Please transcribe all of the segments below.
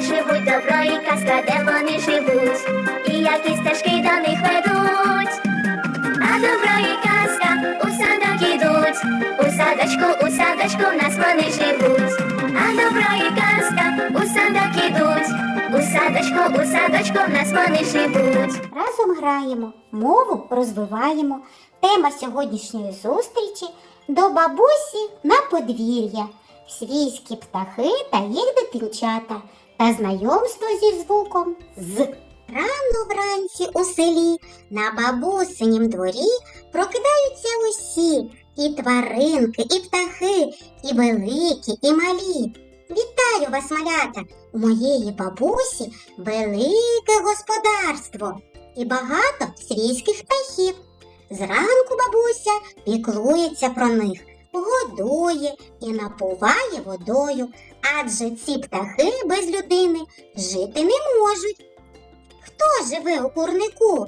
живуть добро і казка, де вони живуть, і які стежки до них ведуть. А добро і казка у садок ідуть, у садочку, у садочку в нас вони живуть. А добро і казка у садок ідуть, у садочку, у садочку в нас вони живуть. Разом граємо, мову розвиваємо. Тема сьогоднішньої зустрічі до бабусі на подвір'я, свійські птахи та їх дитинчата та знайомство зі звуком з. Рано вранці у селі на бабусинім дворі прокидаються усі і тваринки, і птахи, і великі, і малі. Вітаю вас, малята! У моєї бабусі велике господарство і багато свійських птахів. Зранку бабуся піклується про них, годує і напуває водою, адже ці птахи без людини жити не можуть. Хто живе у курнику?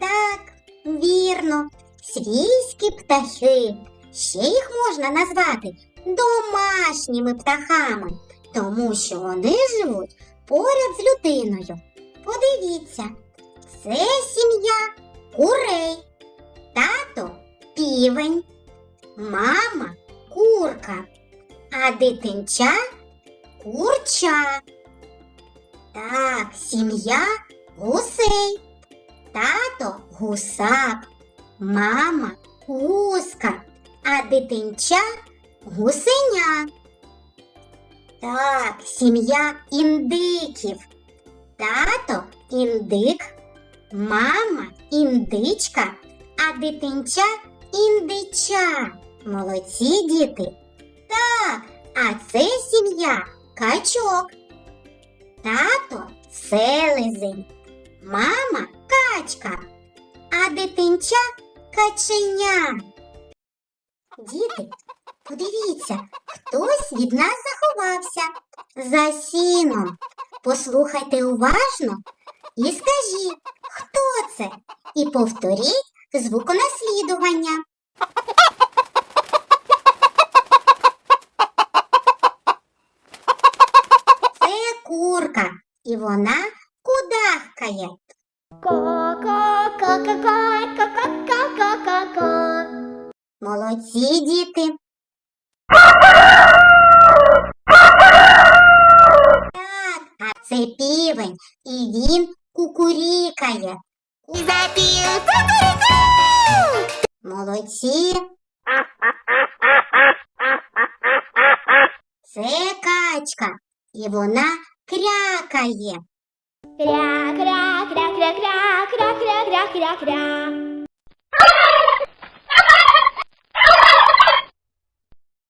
Так, вірно, свійські птахи. Ще їх можна назвати домашніми птахами, тому що вони живуть поряд з людиною. Подивіться, це сім'я курей, тато півень, мама курка, а дитинча курча. Так, сім'я гусей, тато гусак, мама гуска, а дитинча гусеня. Так, сім'я індиків. Тато індик, мама індичка, а дитинча індича. Молодці діти. Так, а це сім'я качок. Тато селезень, мама качка, а дитинча каченя. Діти, подивіться, хтось від нас заховався за сіном. Послухайте уважно і скажіть, хто це, і повторіть звуконаслідування. Це курка, і вона кудахкає. Ко-ко-ко-ко-ко-ко-ко-ко-ко. Молодці діти. Так, а це півень, і він кукурікає. Запів Молодці. Це качка, і вона крякає. кря кря кря кря кря кря кря кря кря кря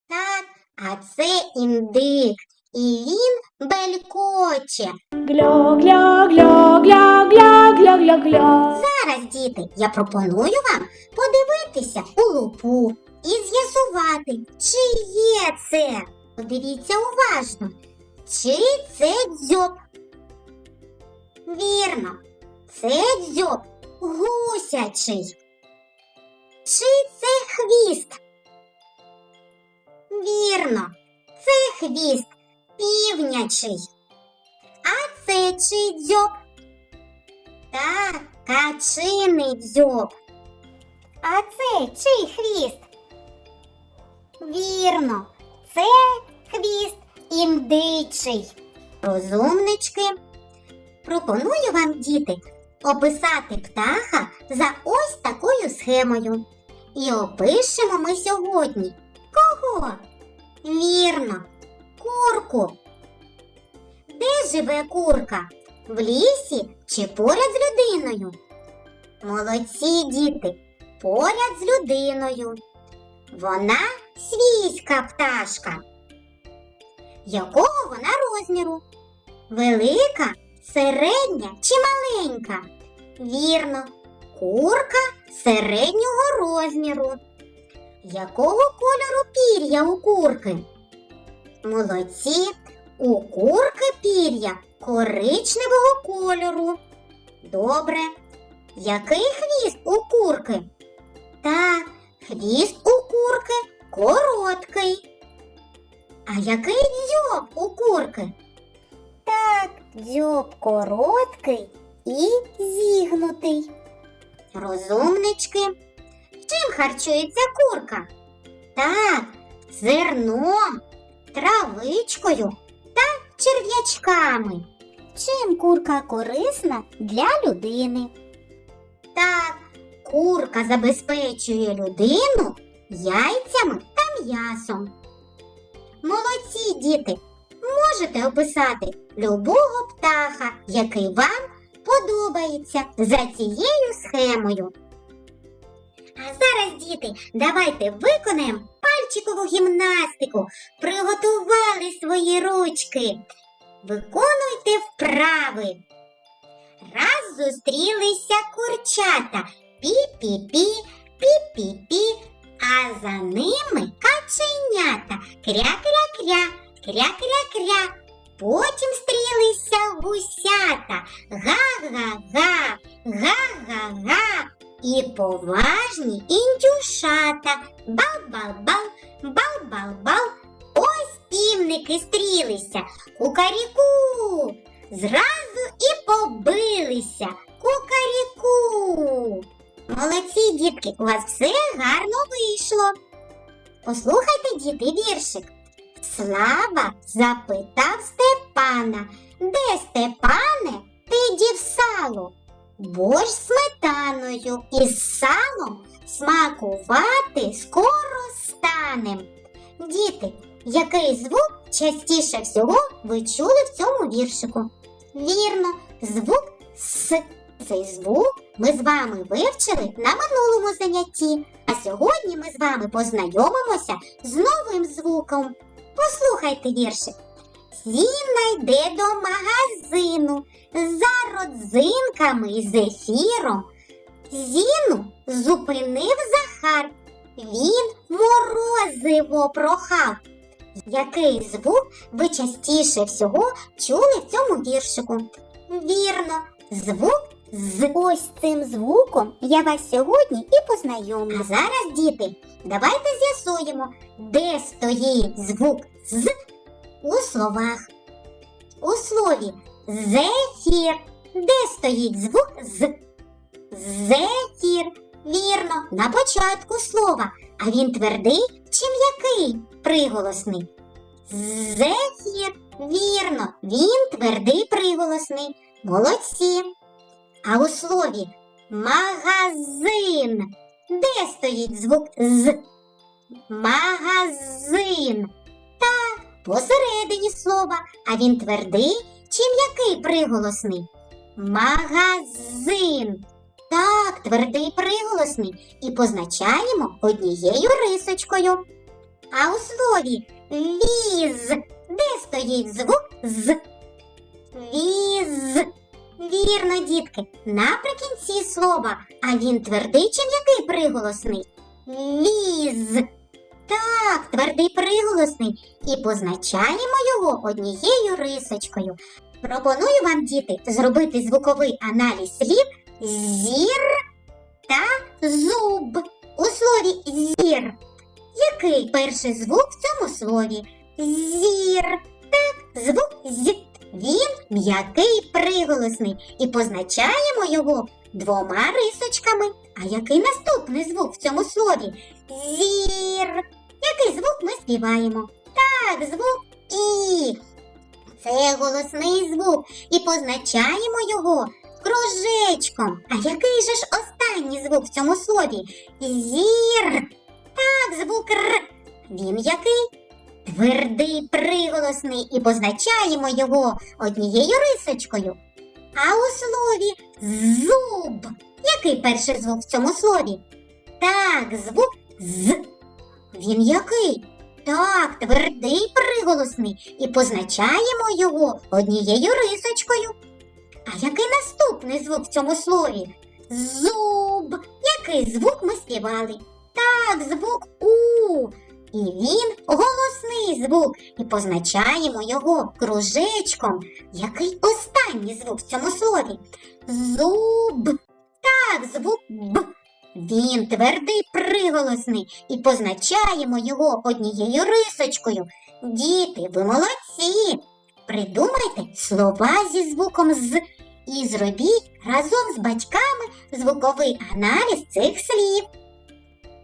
Так, а це індик, і він белькоче. Гля гля гля гля гля гля гля гля Зараз, діти, я пропоную вам подивитися у лупу і з'ясувати, чи є це. Подивіться уважно, чи це дзьоб. Вірно, це дзьоб гусячий. Чи це хвіст? Вірно, це хвіст півнячий. А це чий дзьоб? Так, качиний дзьоб. А це чий хвіст? Вірно, це індичий. Розумнички. Пропоную вам, діти, описати птаха за ось такою схемою. І опишемо ми сьогодні. Кого? Вірно, курку. Де живе курка? В лісі чи поряд з людиною? Молодці діти, поряд з людиною. Вона свійська пташка. Якого вона розміру? Велика, середня чи маленька? Вірно, курка середнього розміру. Якого кольору пір'я у курки? Молодці, у курки пір'я коричневого кольору. Добре. Який хвіст у курки? Так, хвіст у курки короткий. А який дзьоб у курки? Та Дзьоб короткий і зігнутий. Розумнички. Чим харчується курка? Так, зерном, травичкою та черв'ячками. Чим курка корисна для людини? Так, курка забезпечує людину яйцями та м'ясом. Молодці діти! Можете описати любого птаха, який вам подобається за цією схемою. А зараз, діти, давайте виконаємо пальчикову гімнастику. Приготували свої ручки. Виконуйте вправи. Раз зустрілися курчата. Пі-пі-пі, пі-пі-пі, а за ними каченята. Кря-кря-кря, кря-кря-кря. Потім стрілися гусята. Га-га-га, га-га-га. І поважні індюшата. Бал-бал-бал, бал-бал-бал. Ось півники стрілися. Кукаріку. Зразу і побилися. Кукаріку. Молодці, дітки, у вас все гарно вийшло. Послухайте, діти, віршик. Слава запитав Степана, де Степане ти дів сало? Борщ з сметаною із салом смакувати скоро станем. Діти, який звук частіше всього ви чули в цьому віршику? Вірно, звук С. Цей звук ми з вами вивчили на минулому занятті, а сьогодні ми з вами познайомимося з новим звуком. Послухайте віршик. Зіна йде до магазину за родзинками і зефіром. Зіну зупинив Захар. Він морозиво прохав. Який звук ви частіше всього чули в цьому віршику? Вірно, звук з. Ось цим звуком я вас сьогодні і познайомлю. А зараз, діти, давайте з'ясуємо, де стоїть звук з у словах. У слові зефір. Де стоїть звук з? Зефір. Вірно, на початку слова. А він твердий чи м'який приголосний? Зефір. Вірно, він твердий приголосний. Молодці. А у слові магазин. Де стоїть звук з? Магазин. Так, посередині слова. А він твердий чи м'який приголосний? Магазин. Так, твердий приголосний. І позначаємо однією рисочкою. А у слові віз. Де стоїть звук з? Віз. Вірно, дітки, наприкінці слова, а він твердий чи м'який приголосний? Віз. Так, твердий приголосний. І позначаємо його однією рисочкою. Пропоную вам, діти, зробити звуковий аналіз слів зір та зуб. У слові зір. Який перший звук в цьому слові? Зір. Так, звук з. Він м'який приголосний і позначаємо його двома рисочками. А який наступний звук в цьому слові? Зір. Який звук ми співаємо? Так, звук І. Це голосний звук і позначаємо його кружечком. А який же ж останній звук в цьому слові? Зір. Так, звук Р. Він який? Твердий приголосний і позначаємо його однією рисочкою. А у слові зуб. Який перший звук в цьому слові? Так, звук з. Він який? Так, твердий приголосний і позначаємо його однією рисочкою. А який наступний звук в цьому слові? Зуб. Який звук ми співали? Так, звук У. І він голосний звук, і позначаємо його кружечком. Який останній звук в цьому слові? Зуб. Так, звук Б. Він твердий приголосний і позначаємо його однією рисочкою. Діти, ви молодці. Придумайте слова зі звуком з і зробіть разом з батьками звуковий аналіз цих слів.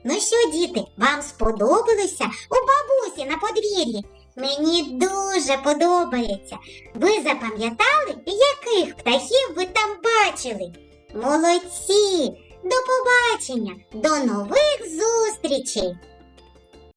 Ну що, діти, вам сподобалося у бабусі на подвір'ї? Мені дуже подобається. Ви запам'ятали, яких птахів ви там бачили? Молодці! До побачення! До нових зустрічей!